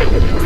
Let's go.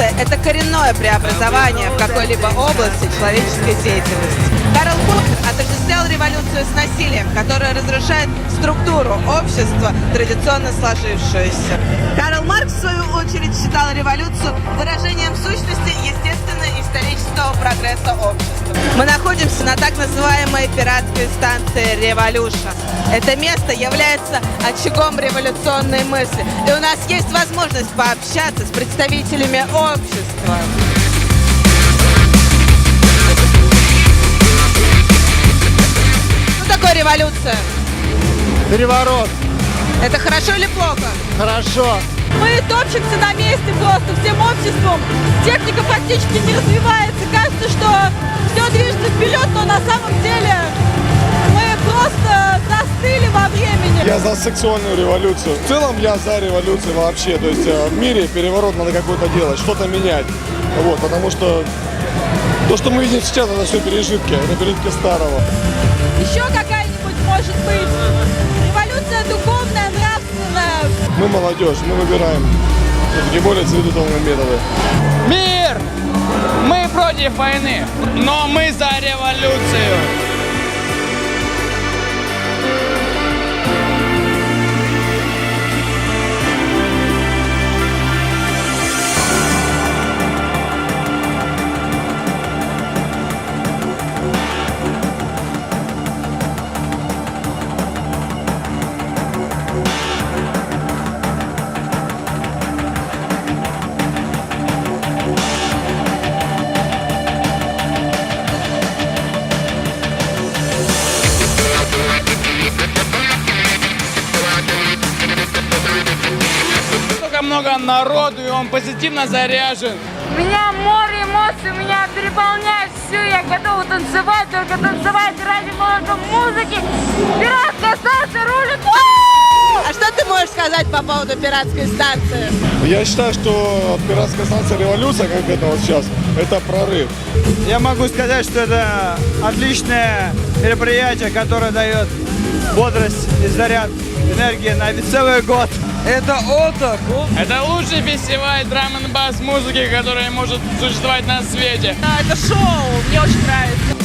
Революция – это коренное преобразование в какой-либо области человеческой деятельности. Карл Поппер отождествлял революцию с насилием, которое разрушает структуру общества, традиционно сложившуюся. Карл Маркс, в свою очередь, считал революцию выражением сущности. Мы находимся на так называемой пиратской станции «Революшн». Это место является очагом революционной мысли. И у нас есть возможность пообщаться с представителями общества. Что такое революция? Переворот. Это хорошо или плохо? Хорошо. Мы топчемся на месте просто всем обществом. Техника практически не развивается. Кажется, что все движется вперед, но на самом деле мы просто застыли во времени. Я за сексуальную революцию. В целом я за революцию вообще. То есть э, в мире переворот надо какой-то делать, что-то менять. Вот, потому что то, что мы видим сейчас, это все пережитки. Это пережитки старого. Еще какая-нибудь может быть. Мы молодежь, мы выбираем. Тем более цивилизованные методы. Мир! Мы против войны, но мы за революцию. Много народу, и он позитивно заряжен. У меня море эмоций, меня переполняет все. Я готова танцевать, только танцевать ради молока музыки. Пиратская станция рулит. А что ты можешь сказать по поводу пиратской станции? Я считаю, что пиратская станция революция, как это вот сейчас, это прорыв. Я могу сказать, что это отличное мероприятие, которое дает бодрость и заряд энергии на целый год. Это отдых. Это лучший фестиваль драм н бас музыки, который может существовать на свете. Да, это шоу, мне очень нравится.